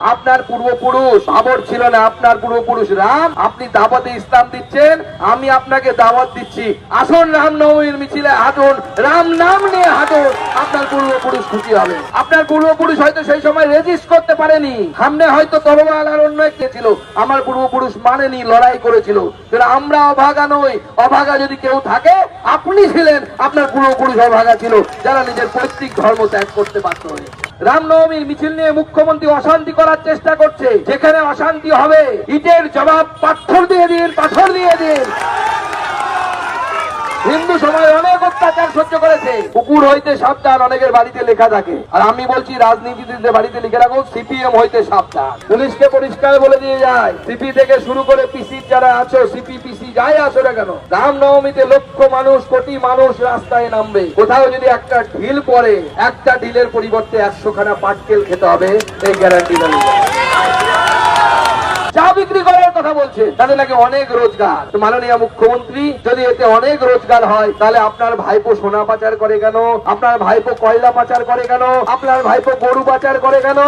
আপনার পূর্বপুরুষ বাবর ছিল না আপনার পূর্বপুরুষ। রাম, আপনি দাওয়াতে ইসলাম দিচ্ছেন, আমি আপনাকে দাওয়াত দিচ্ছি। আসুন রাম নবমীর মিছিলে হাঁটুন। রাম নাম নিয়ে হাঁটুন। আপনার পূর্বপুরুষ খুশি হবে। আপনার পূর্বপুরুষ হয়তো সেই সময় রেজিস্ট করতে পারেনি। সামনে হয়তো তরবাল আর অন্য কে ছিল। আমার পূর্বপুরুষ মানেনি, লড়াই করেছিল। আমরা অভাগা নই। অভাগা যদি কেউ থাকে, আপনি ছিলেন আপনার পূর্বপুরুষ অভাগা ছিল, যারা নিজের পৈতৃক ধর্ম ত্যাগ করতে বাধ্য হয়েছে। রামনবমীর মিছিল নিয়ে মুখ্যমন্ত্রী অশান্তি করার চেষ্টা করছে। যেখানে অশান্তি হবে, ইটের জবাব পাথর দিয়ে দিন, পাথর দিয়ে দিন। হিন্দু সমাজ অনেক অত্যাচার সহ্য করেছে। কুকুর হইতে সাবধান, অনেকের বাড়িতে লেখা থাকে। আর আমি বলছি রাজনীতিতে বাড়িতে লিখে রাখো, সিপিএম হইতে সাবধান। পুলিশকে পরিষ্কার বলে দিয়ে যায়, সিপি থেকে শুরু করে পিসি যারা আছো, সিপি, পিসি যাই আসো না কেন, রামনবমীতে লক্ষ মানুষ, কোটি মানুষ রাস্তায় নামবে। কোথাও যদি একটা ঢিল পড়ে, একটা ঢিলের পরিবর্তে একশো খানা পাটকেল খেতে হবে, এই গ্যারান্টি কথা বলছে, তাদের নাকি অনেক রোজগার। মাননীয় মুখ্যমন্ত্রী, যদি এতে অনেক রোজগার হয়, তাহলে আপনার ভাইপো সোনা পাচার করে কেন? আপনার ভাইপো কয়লা পাচার করে কেন? আপনার ভাইপো গরু পাচার করে কেন?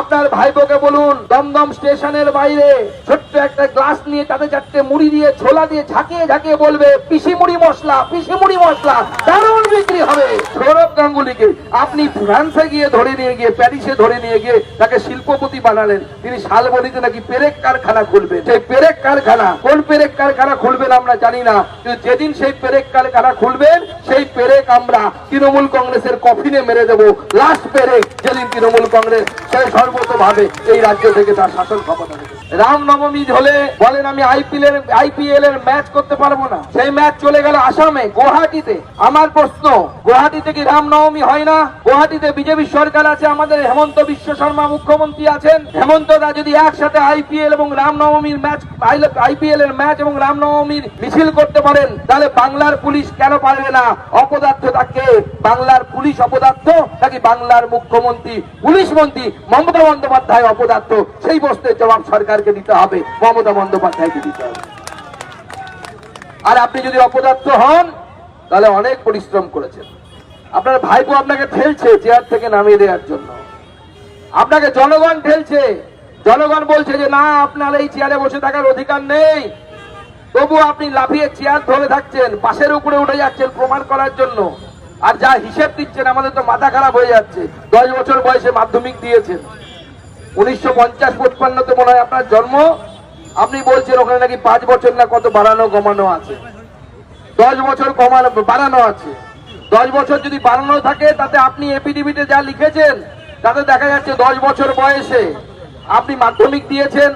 আপনার ভাইপোকে বলুন, দমদম স্টেশনের বাইরে ছোট্ট একটা গ্লাস নিয়ে তাতে চারটে মুড়ি দিয়ে ছোলা দিয়ে ঝাঁকিয়ে ঝাঁকিয়ে বলবে পিসি মুড়ি মশলা পিসি মুড়ি মশলা, দারুণ বিক্রি হবে। সৌরভ গাঙ্গুলিকে আপনি ফ্রান্সে গিয়ে ধরে নিয়ে গিয়ে, প্যারিসে ধরে নিয়ে গিয়ে তাকে শিল্পপতি বানালেন। তিনি শালবনিতে নাকি পেরেক কারখানা খুলবেন। সেই পেরেক কারখানা, কোন পেরেক কারখানা খুলবেন আমরা জানি না। কিন্তু যেদিন সেই পেরেক কারখানা খুলবেন, সেই পেরেক আমরা তৃণমূল কংগ্রেসের কফিনে মেরে দেব। লাস্ট পেরেক যেদিন তৃণমূল কংগ্রেস সেই সর্বতভাবে এই রাজ্য থেকে তার শাসন ক্ষমতা নেবে। রামনবমী হলে বলেন, আমি আইপিএল এর আইপিএল এর ম্যাচ করতে পারব না। সেই ম্যাচ চলে গেল আসামে, গুয়াহাটিতে। আমার প্রশ্ন, গুয়াহাটিতে কি রামনবমী হয় না। গুয়াহাটিতে বিজেপি সরকার আছে, আমাদের হেমন্ত বিশ্ব শর্মা মুখ্যমন্ত্রী আছেন। হেমন্ত দা যদি একসাথে আইপিএল এবং রামনবমীর ম্যাচ আইপিএল এর ম্যাচ এবং রামনবমীর মিছিল করতে পারেন, তাহলে বাংলার পুলিশ কেন পারবে না? অপদার্থ তাকে। বাংলার পুলিশ অপদার্থ নাকি বাংলার মুখ্যমন্ত্রী, পুলিশ মন্ত্রী? মমতা বন্দ্যোপাধ্যায় অপদার্থ। সেই বস্তুর জবাব সরকারকে দিতে হবে। মমতা বন্দ্যোপাধ্যায়কে দিতে হবে। আর আপনি যদি অপদার্থ হন, তাহলে অনেক পরিশ্রম করেছেন। আপনার ভাইপো আপনাকে ঠেলছে চেয়ার থেকে নামিয়ে দেওয়ার জন্য। আপনাকে জনগণ ঠেলছে। জনগণ বলছে যে, না, আপনার এই চেয়ারে বসে থাকার অধিকার নেই। তবু আপনি লাফিয়ে চেয়ার ধরে থাকছেন, পাশের উপরে উঠে যাচ্ছেন প্রমাণ করার জন্য। আর যা হিসেব দিচ্ছেন, আমাদের তো মাথা খারাপ হয়ে যাচ্ছে। দশ বছর বয়সে মাধ্যমিক দিয়েছেন। উনিশশো পঞ্চাশ পঁচপান্নতে মনে হয় আপনার জন্ম। আপনি বলছেন ওখানে নাকি পাঁচ বছর না কত বাড়ানো কমানো আছে। দশ বছর কমানো, বাড়ানো আছে। দশ বছর যদি বাড়ানো থাকে, তাতে আপনি এপিডিবিতে যা লিখেছেন, তাতে দেখা যাচ্ছে দশ বছর বয়সে আপনি মাধ্যমিক দিয়েছেন,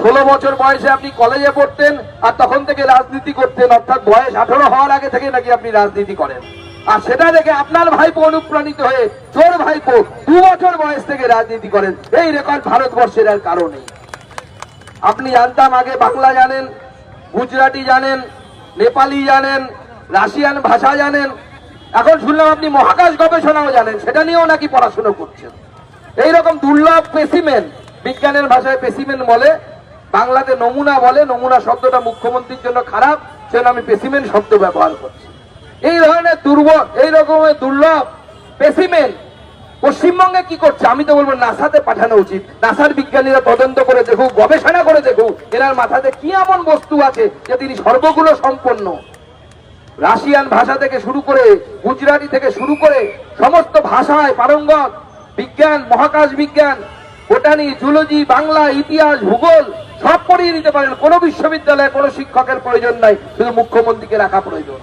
ষোলো বছর বয়সে আপনি কলেজে পড়তেন, আর তখন থেকে রাজনীতি করতেন, অর্থাৎ বয়স আঠারো হওয়ার আগে থেকে নাকি আপনি রাজনীতি করেন। আর সেটা দেখে আপনার ভাইপো অনুপ্রাণিত হয়ে, চোর ভাইপো দু বছর বয়স থেকে রাজনীতি করেন, এই রেকর্ড ভারতবর্ষের আর কারণে আপনি জানতাম আগে বাংলা জানেন, গুজরাটি জানেন, নেপালি জানেন, রাশিয়ান ভাষা জানেন এখন শুনলাম আপনি মহাকাশ গবেষণাও জানেন, সেটা নিয়েও নাকি পড়াশোনা করছেন। এইরকম দুর্লভ পেসিমেন বিজ্ঞানের ভাষায় পেসিমেন বলে, বাংলাতে নমুনা বলে, নমুনা শব্দটা মুখ্যমন্ত্রীর জন্য খারাপ, সেজন্য আমি পেসিমেন শব্দ ব্যবহার করছি। এই ধরনের দুর্বল, এই রকমের দুর্লভ পেসিমেন পশ্চিমবঙ্গে কি করছে? আমি তো বলব নাসাতে পাঠানো উচিত। নাসার বিজ্ঞানীরা তদন্ত করে দেখুক, গবেষণা করে দেখুক, এনার মাথাতে কি এমন বস্তু আছে যে তিনি সর্বগুলো সম্পন্ন রাশিয়ান ভাষা থেকে শুরু করে গুজরাটি থেকে শুরু করে সমস্ত ভাষায় পারঙ্গত বিজ্ঞান, মহাকাশ বিজ্ঞান, বোটানি, জুলজি, বাংলা, ইতিহাস, ভূগোল, সব পড়িয়ে দিতে পারেন। কোনো বিশ্ববিদ্যালয়ে কোনো শিক্ষকের প্রয়োজন নাই। শুধু মুখ্যমন্ত্রীকে রাখা প্রয়োজন।